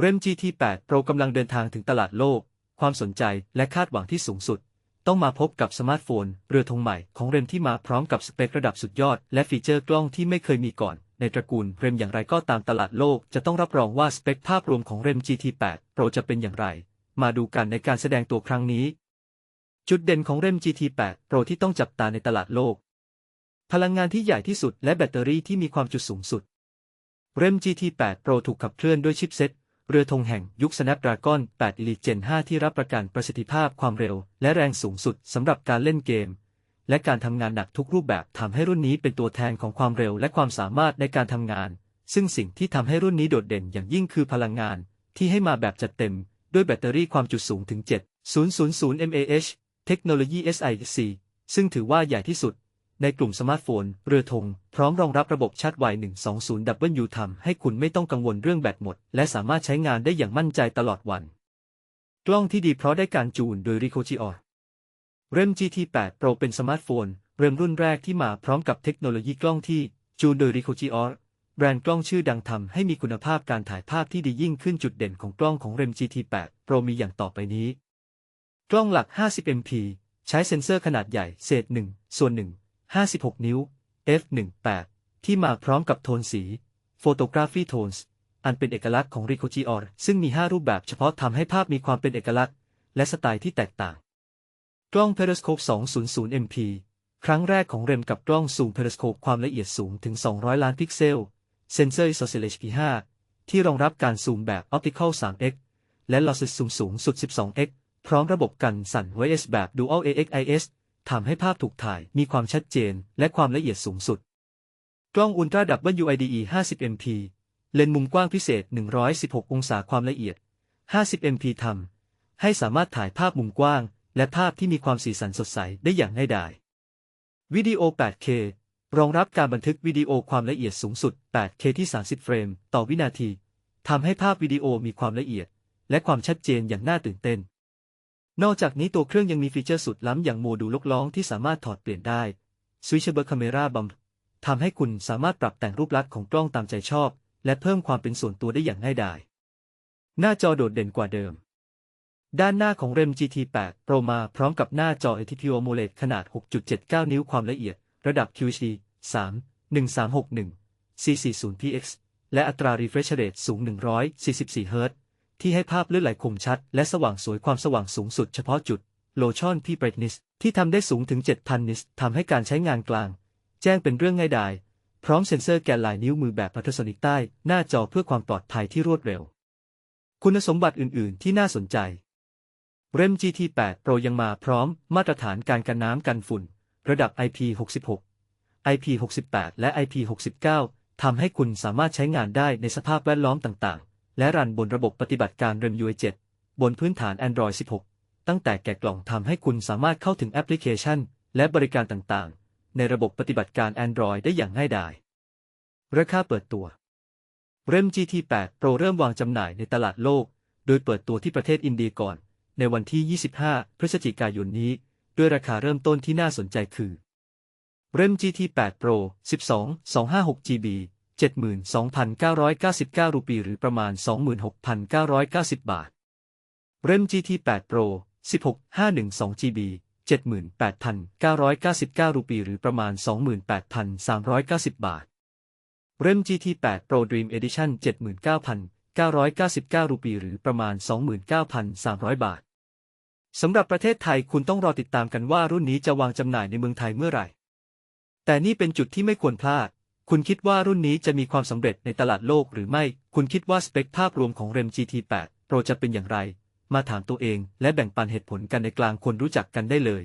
เรม GT8 Pro กำลังเดินทางถึงตลาดโลก ความสนใจและคาดหวังที่สูงสุด ต้องมาพบกับสมาร์ทโฟน เรือธงใหม่ของเรมที่มาพร้อมกับสเปคระดับสุดยอด และฟีเจอร์กล้องที่ไม่เคยมีก่อน ในตระกูลเรมอย่างไรก็ตามตลาดโลก จะต้องรับรองว่าสเปคภาพรวมของเรม GT8 Pro จะเป็นอย่างไร มาดูกันในการแสดงตัวครั้งนี้ จุดเด่นของเรม GT8 Pro ที่ต้องจับตาในตลาดโลก พลังงานที่ใหญ่ที่สุดและแบตเตอรี่ที่มีความจุสูงสุดเรม GT8 Pro ถูกขับเคลื่อนด้วยชิปเซ็ต เรือธงแห่งยุค Snapdragon 8 Elite Gen 5 ที่รับประกันประสิทธิภาพความเร็ว และแรงสูงสุดสำหรับการเล่นเกม และการทำงานหนักทุกรูปแบบทำให้รุ่นนี้เป็นตัวแทนของความเร็วและความสามารถในการทำงาน ซึ่งสิ่งที่ทำให้รุ่นนี้โดดเด่นอย่างยิ่งคือพลังงาน ที่ให้มาแบบจัดเต็ม ด้วยแบตเตอรี่ความจุสูงถึง 7,000 mAh เทคโนโลยี SiC ซึ่งถือว่าใหญ่ที่สุด ในกลุ่มสมาร์ทโฟน เรือธง พร้อมรองรับระบบชาร์จไว 120W ทำให้คุณไม่ต้องกังวลเรื่องแบตหมด และสามารถใช้งานได้อย่างมั่นใจตลอดวัน กล้องที่ดีเพราะได้การจูนโดย Ricoh GR เรม GT8 Pro เป็นสมาร์ทโฟน เรมรุ่นแรกที่มาพร้อมกับเทคโนโลยีกล้องที่จูนโดย Ricoh GR แบรนด์กล้องชื่อดังทำให้มีคุณภาพการถ่ายภาพที่ดียิ่งขึ้นจุดเด่นของกล้องของเรม GT8 Pro มีอย่างต่อไปนี้ กล้องหลัก 50MP ใช้เซ็นเซอร์ขนาดใหญ่เศษ1ส่วน1 56 นิ้ว f1.8 ที่มาพร้อมกับโทนสี Photography Tones อันเป็นเอกลักษณ์ของ Ricoh GR ซึ่งมี 5 รูปแบบเฉพาะทำให้ภาพมีความเป็นเอกลักษณ์ และสไตล์ที่แตกต่าง กล้อง Periscope 200 MP ครั้งแรกของเรมกับกล้องซูม Periscope ความละเอียดสูงถึง 200 ล้านพิกเซล เซนเซอร์ ISOCELL HP5 ที่รองรับการซูมแบบ Optical 3x และ Lossless Zoom สูงสุด 12x พร้อมระบบกันสั่น VS แบบ Dual AXIS ทำให้ภาพถูกถ่ายมีความชัดเจนและความละเอียดสูงสุด กล้อง Ultra WIDE 50 MP เลนส์มุมกว้างพิเศษ 116 องศาความละเอียด 50 MP ทำให้สามารถถ่ายภาพมุมกว้าง และภาพที่มีความสีสันสดใสได้อย่างง่ายดาย วิดีโอ 8K รองรับการบันทึกวิดีโอความละเอียดสูงสุด 8K ที่ 30 เฟรม ต่อวินาที ทำให้ภาพวิดีโอมีความละเอียด และความชัดเจนอย่างน่าตื่นเต้น นอกจากนี้ตัวเครื่องยังมีฟีเจอร์สุดล้ำอย่างโมดูลลกล้องที่สามารถถอดเปลี่ยนได้ Switchable Camera Bump ทำให้คุณสามารถปรับแต่งรูปลักษณ์ของกล้องตามใจชอบ และเพิ่มความเป็นส่วนตัวได้อย่างง่ายดาย หน้าจอโดดเด่นกว่าเดิม ด้านหน้าของเรม GT8 Pro มาพร้อมกับหน้าจอ ATP AMOLED ขนาด 6.79 นิ้วความละเอียด ระดับ QHD 3 1361 440px และอัตรา refresh rate สูง 144เฮิรตซ์ ที่ให้ภาพเลื่อนไหลคมชัด และสว่างสวยความสว่างสูงสุดเฉพาะจุด Lotion P Brightness ที่ทำได้สูงถึง 7,000 นิตทำให้การใช้งานกลาง แจ้งเป็นเรื่องง่ายดายพร้อมเซ็นเซอร์แกนลายนิ้วมือแบบพัทโซนิกใต้ หน้าจอเพื่อความปลอดภัยที่รวดเร็ว คุณสมบัติอื่น ๆ ที่น่าสนใจ เรม GT8 Pro ยังมาพร้อมมาตรฐานการกันน้ำกันฝุ่น ระดับ IP66 IP68 และ IP69 ทำให้คุณสามารถใช้งานได้ในสภาพแวดล้อมต่าง ๆ และรันบนระบบปฏิบัติการ REM UI 7 บนพื้นฐาน Android 16 ตั้งแต่แกะกล่องทำให้คุณสามารถเข้าถึงแอปพลิเคชัน และบริการต่างๆ ในระบบปฏิบัติการ Android ได้อย่างง่ายดาย ราคาเปิดตัว REM GT8 Pro เริ่มวางจำหน่ายในตลาดโลก โดยเปิดตัวที่ประเทศอินเดียก่อน ในวันที่ 25 พฤศจิกายนนี้ ด้วยราคาเริ่มต้นที่น่าสนใจคือ REM GT8 Pro 12 256 GB 72,999 รูปีหรือประมาณ 26,990 บาท REM GT8 Pro 16 512 GB 78,999 รูปีหรือประมาณ 28,390 บาท REM GT8 Pro Dream Edition 79,999 รูปีหรือประมาณ 29,300 บาท สำหรับประเทศไทยคุณต้องรอติดตามกันว่ารุ่นนี้จะวางจำหน่ายในเมืองไทยเมื่อไหร่ แต่นี่เป็นจุดที่ไม่ควรพลาด คุณคิดว่ารุ่นนี้จะมีความสำเร็จในตลาดโลกหรือไม่ คุณคิดว่าสเปคภาพรวมของ REM GT8 Pro จะเป็นอย่างไร มาถามตัวเองและแบ่งปันเหตุผลกันในกลางคนรู้จักกันได้เลย